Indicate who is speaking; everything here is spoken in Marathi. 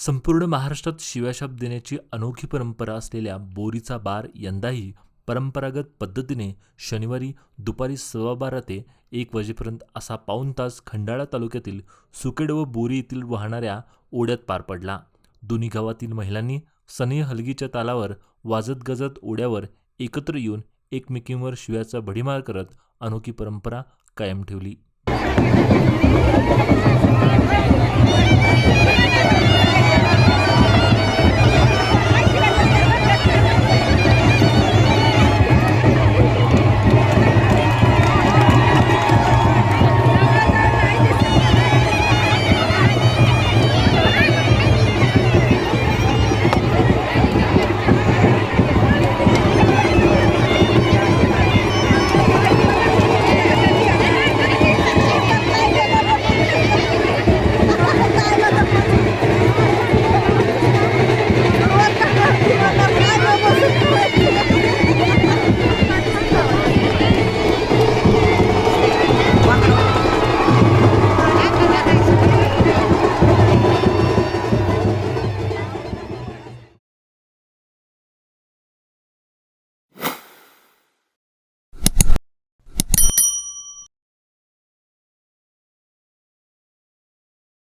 Speaker 1: संपूर्ण महाराष्ट्रात शिव्याशाप देण्याची अनोखी परंपरा असलेल्या बोरीचा बार यंदाही परंपरागत पद्धतीने शनिवारी दुपारी सव्वा बारा ते एक वाजेपर्यंत असा पाऊण तास खंडाळा तालुक्यातील सुकेड व बोरी येथील वाहणाऱ्या ओढ्यात पार पडला. दोन्ही गावातील महिलांनी सनी हलगीच्या तालावर वाजत गजत ओढ्यावर एकत्र येऊन एकमेकींवर शिव्याचा भडीमार करत अनोखी परंपरा कायम ठेवली.